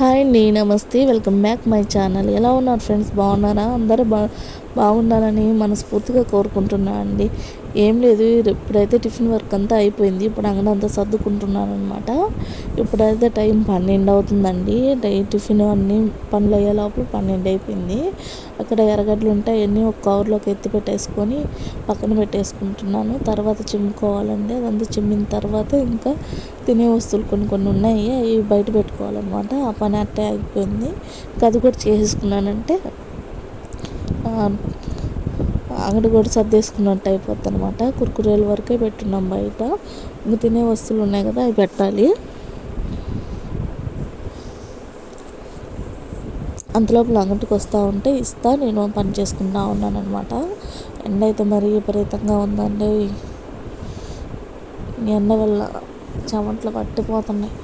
Hi అండి నమస్తే welcome back my channel. ఎలా ఉన్నారు ఫ్రెండ్స్? బాగున్నారా? అందరూ బా బాగుండాలని మనస్ఫూర్తిగా కోరుకుంటున్నాను అండి. ఏం లేదు ఇప్పుడైతే టిఫిన్ వర్క్ అంతా అయిపోయింది. ఇప్పుడు అంగడి అంతా సర్దుకుంటున్నాను అనమాట ఇప్పుడైతే టైం పన్నెండు అవుతుందండి. టిఫిన్ అన్నీ పనులు అయ్యే లోపల పన్నెండు అయిపోయింది. అక్కడ ఎర్రగడ్డలు ఉంటాయి అన్నీ ఒక కవర్లోకి ఎత్తి పెట్టేసుకొని పక్కన పెట్టేసుకుంటున్నాను. తర్వాత చిమ్ముకోవాలండి. అదంతా చిమ్మిన తర్వాత ఇంకా తినే వస్తువులు కొన్ని కొన్ని ఉన్నాయి. అవి బయట పెట్టుకోవాలన్నమాట. ఆ పని అట్టే ఆగిపోయింది అది కూడా చేసేసుకున్నానంటే అంగడి కూడా సర్దేసుకున్నట్టు అయిపోద్ది అనమాట కుర్కురేల వరకే పెట్టున్నాం బయట. ఇంకా తినే వస్తువులు ఉన్నాయి కదా అవి పెట్టాలి. అంతలోపల అంగటికి వస్తూ ఉంటే ఇస్తా నేను పని చేసుకుంటా ఉన్నాను అనమాట ఎండ అయితే మరీ విపరీతంగా ఉందండి. ఎండ వల్ల చెమట్లు పట్టిపోతున్నాయి.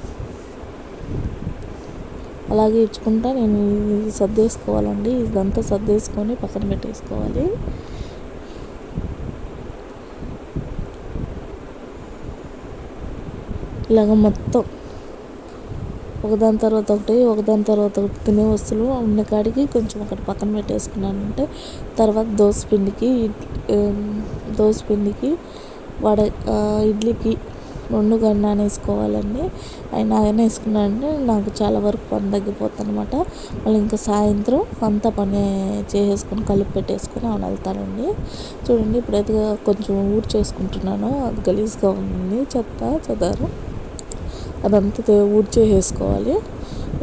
అలాగే ఇచ్చుకుంటా నేను ఇది సర్దేసుకోవాలండి. ఇదంతా సర్దేసుకొని పక్కన పెట్టేసుకోవాలి. ఇలాగ మొత్తం ఒకదాని తర్వాత ఒకటి ఒకదాని తర్వాత ఒకటి తినే వస్తువులు ఉన్న కాడికి కొంచెం ఒకటి పక్కన పెట్టేసుకున్నానంటే తర్వాత దోశ పిండికి దోశ పిండికి వడ ఇడ్లీకి రెండు గంట వేసుకోవాలండి. ఆయన ఆయన వేసుకున్నానంటే నాకు చాలా వరకు పని తగ్గిపోతుంది అనమాట మళ్ళీ ఇంకా సాయంత్రం అంతా పని చేసేసుకొని కలిపి పెట్టేసుకొని ఆమె వెళ్తానండి. చూడండి ఇప్పుడైతే కొంచెం ఊరు చేసుకుంటున్నాను. అది గలీజ్గా ఉంది చెత్త చెదారు. అదంతా ఊడ్ చేసేసుకోవాలి.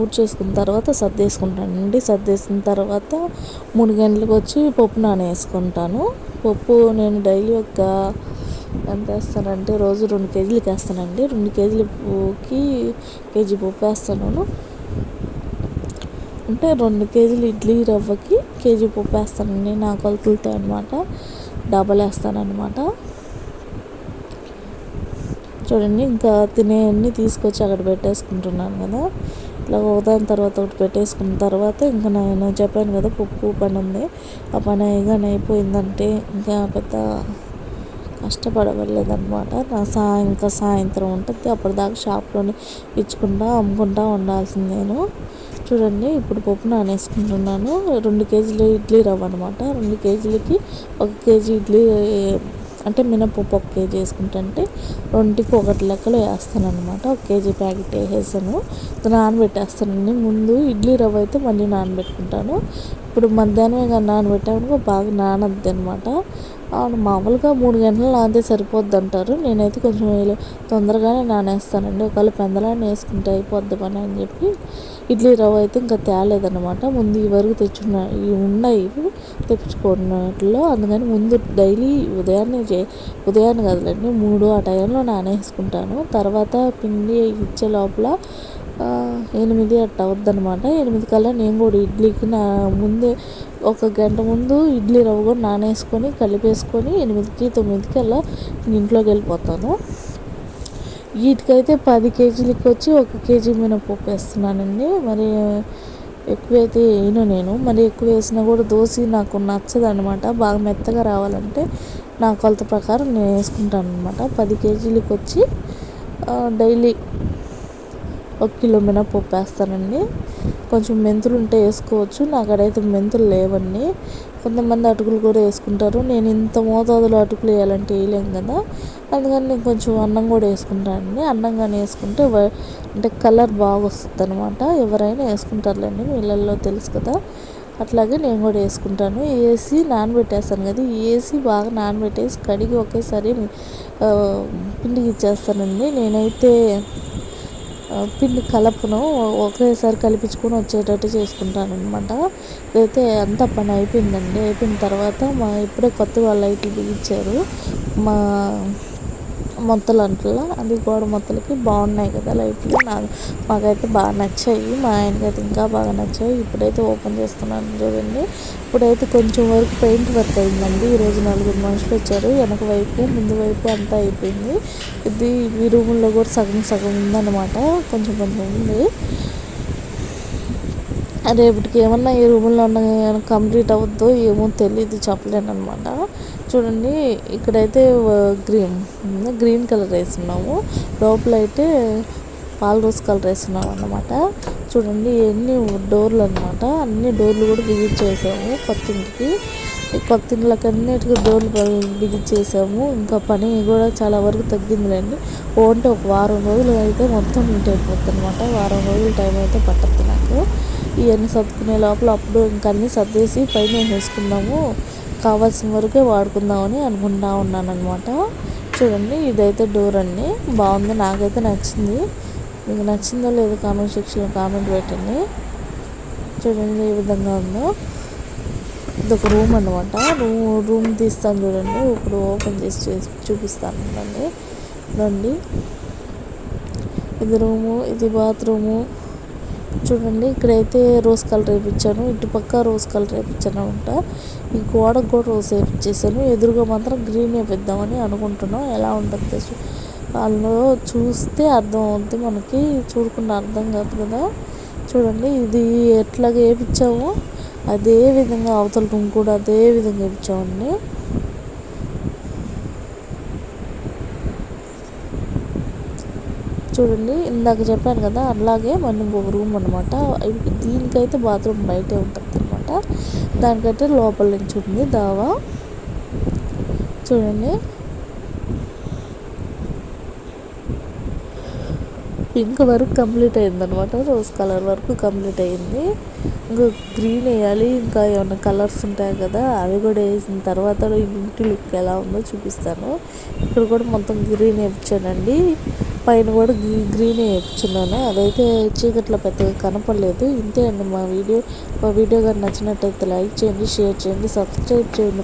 ఊడ్ చేసుకున్న తర్వాత సర్దేసుకుంటానండి. సర్దేసిన తర్వాత మూడు గంటలకు వచ్చి పప్పు నానేసుకుంటాను. పప్పు నేను డైలీ ఒక ఎంత వేస్తానంటే రోజు రెండు కేజీలకి వేస్తానండి రెండు కేజీల పువ్వుకి కేజీ పప్పు వేస్తాను అంటే రెండు కేజీలు ఇడ్లీ రవ్వకి కేజీ పప్పు వేస్తానండి. నా కొలతలతో అనమాట డబల్ వేస్తానమాట చూడండి ఇంకా తినేవన్నీ తీసుకొచ్చి అక్కడ పెట్టేసుకుంటున్నాను కదా. ఇట్లా ఒకదాని తర్వాత ఒకటి పెట్టేసుకున్న తర్వాత ఇంకా నేను చెప్పాను కదా పప్పు పని ఉంది. ఆ పని అయిగానే అయిపోయిందంటే ఇంకా పెద్ద కష్టపడవలేదన్నమాట. నా సా ఇంకా సాయంత్రం ఉంటుంది. అప్పటిదాకా షాప్లోనే ఇచ్చుకుంటా అమ్ముకుంటా ఉండాల్సింది నేను. చూడండి ఇప్పుడు పప్పు నానేసుకుంటున్నాను. రెండు కేజీలు ఇడ్లీ రవ్వ అనమాట రెండు కేజీలకి ఒక కేజీ ఇడ్లీ అంటే మినపప్పు ఒక కేజీ వేసుకుంటుంటే రెండుకి ఒకటి లెక్కలో వేస్తాను అనమాట ఒక కేజీ ప్యాకెట్ వేసేసాను. నానబెట్టేస్తానండి ముందు ఇడ్లీ రవ్వ అయితే మళ్ళీ నానబెట్టుకుంటాను. ఇప్పుడు మధ్యాహ్నమే కానీ నానబెట్టామనుకో బాగా నానద్ది అనమాట మామూలుగా మూడు గంటలు నానితే సరిపోద్ది అంటారు నేనైతే కొంచెం తొందరగానే నానేస్తానండి. ఒకవేళ పెందలాన్ని వేసుకుంటే అయిపోద్ది పని అని చెప్పి ఇడ్లీ రవ్వ అయితే ఇంకా తేలేదన్నమాట. ముందు ఈ వరకు తెచ్చున్న ఇవి ఉన్నాయి తెప్పించుకున్నట్లో. అందుకని ముందు డైలీ ఉదయాన్నే చే ఉదయాన్నే కదలండి మూడు ఆ టైంలో నానేసుకుంటాను. తర్వాత పిండి ఇచ్చే లోపల ఎనిమిది అట్ట అవుద్దనమాట ఎనిమిది కల్లా నేను కూడా ఇడ్లీకి నా ముందే ఒక గంట ముందు ఇడ్లీ రవ్వ కూడా నానేసుకొని కలిపేసుకొని ఎనిమిదికి తొమ్మిదికి అలా ఇంట్లోకి వెళ్ళిపోతాను. వీటికైతే పది కేజీలకి వచ్చి ఒక కేజీ మినపప్పు వేస్తున్నానండి. మరి ఎక్కువైతే వేయను నేను. మరి ఎక్కువ వేసినా కూడా దోశ నాకు నచ్చదు అనమాట బాగా మెత్తగా రావాలంటే నా కొలత ప్రకారం నేను వేసుకుంటాను అనమాట పది కేజీలకి వచ్చి డైలీ ఒక కిలో మినపప్పు వేస్తానండి. కొంచెం మెంతులు ఉంటే వేసుకోవచ్చు. నాకడైతే మెంతులు లేవండి. కొంతమంది అటుకులు కూడా వేసుకుంటారు. నేను ఇంత మోతాదులో అటుకులు వేయాలంటే వేయలేం కదా. అందుకని నేను కొంచెం అన్నం కూడా వేసుకుంటానండి అన్నం కానీ వేసుకుంటే అంటే కలర్ బాగా వస్తుంది అనమాట ఎవరైనా వేసుకుంటారులేండి. నీళ్ళల్లో తెలుసు కదా. అట్లాగే నేను కూడా వేసుకుంటాను. వేసి నానబెట్టేస్తాను కదా. వేసి బాగా నానబెట్టేసి కడిగి ఒకేసారి పిండికి ఇచ్చేస్తానండి. నేనైతే పిండి కలపను ఒకేసారి కలిపించుకొని వచ్చేటట్టు చేసుకుంటాను అనమాట ఇదైతే అంత పని అయిపోయిందండి. అయిపోయిన తర్వాత మా ఇప్పుడే కొత్త వాళ్ళు లైట్లు బిగించారు మా మొత్తలు అంటారు అది గోడ మొత్తలకి బాగున్నాయి కదా లైట్లు. నాకు మాకైతే బాగా నచ్చాయి. మా ఆయనకైతే ఇంకా బాగా నచ్చాయి. ఇప్పుడైతే ఓపెన్ చేస్తున్నాను చూడండి. ఇప్పుడైతే కొంచెం వరకు పెయింట్ వర్క్ అయిందండి. ఈరోజు నలుగురు మనుషులు వచ్చారు. వెనక వైపు ముందు వైపు అంతా అయిపోయింది. ఇది ఈ రూముల్లో కూడా సగం సగం ఉందన్నమాట. కొంచెం కొంచెం ఉంది. రేపటికి ఏమన్నా ఈ రూమ్లో ఉన్న కంప్లీట్ అవుద్దో ఏమో తెలియదు చెప్పలేను అనమాట చూడండి ఇక్కడైతే గ్రీన్ గ్రీన్ కలర్ వేస్తున్నాము లోపల అయితే పాల రోజ్ కలర్ వేస్తున్నాం అన్నమాట. చూడండి ఎన్ని డోర్లు అనమాట అన్ని డోర్లు కూడా బిగించేసాము కొత్త ఇంటికి కొత్త ఇంట్లోకి అన్నిటికీ డోర్లు బిగించేసాము ఇంకా పని కూడా చాలా వరకు తగ్గిందిలేండి. ఓంటే ఒక వారం రోజులు అయితే మొత్తం ఇంటి అయిపోతుంది అనమాట వారం రోజులు టైం అయితే పట్టద్దు నాకు. ఇవన్నీ సర్దుకునే లోపల అప్పుడు ఇంకా అన్నీ సర్దేసి పైన వేసుకుందాము. కావాల్సిన వరకే వాడుకుందామని అనుకుంటా ఉన్నాను అనమాట చూడండి ఇదైతే డోర్ అండి. బాగుంది నాకైతే నచ్చింది. మీకు నచ్చిందో లేదో కామెంట్ సెక్షన్లో కామెంట్ పెట్టండి. చూడండి ఏ విధంగా ఉందో. ఇదొక రూమ్ అనమాట రూమ్ రూమ్ తీస్తాను చూడండి. ఇప్పుడు ఓపెన్ చేసి చేసి చూపిస్తాను అండి రండి. ఇది రూము ఇది బాత్రూము. చూడండి ఇక్కడైతే రోజ్ కలర్ వేయించాను ఇటు పక్క రోజ్ కలర్ వేయించాను అనమాట. ఈ గోడకు కూడా రోజ్ వేయించేసాను ఎదురుగా మాత్రం గ్రీన్ వేపిద్దామని అనుకుంటున్నాం. ఎలా ఉంటుంది వాళ్ళు చూస్తే అర్థం అవుద్ది మనకి. చూడకుండా అర్థం కాదు కదా. చూడండి ఇది ఎట్లాగ వేయించామో అదే విధంగా అవతల రూమ్ కూడా అదే విధంగా వేయించామండి చూడండి ఇందాక చెప్పాను కదా అలాగే మన ఇంకొక రూమ్ అనమాట దీనికైతే బాత్రూమ్ బయటే ఉంటుంది అనమాట దానికైతే లోపల నుంచి ఉంది దావా. చూడండి పింక్ వరకు కంప్లీట్ అయిందనమాట రోజ్ కలర్ వరకు కంప్లీట్ అయింది. ఇంకా గ్రీన్ వేయాలి ఇంకా ఏమైనా కలర్స్ ఉంటాయి కదా అవి కూడా వేసిన తర్వాత ఇంటి లుక్ ఎలా ఉందో చూపిస్తాను. ఇక్కడ కూడా మొత్తం గ్రీన్ వేయించానండి. పైన కూడా గ్రీన్ వేయించున్నాను. అదైతే చీకట్లో పెద్దగా కనపడలేదు. ఇంతే అండి మా వీడియో. మా వీడియో కానీ నచ్చినట్టయితే లైక్ చేయండి షేర్ చేయండి సబ్స్క్రైబ్ చేయండి.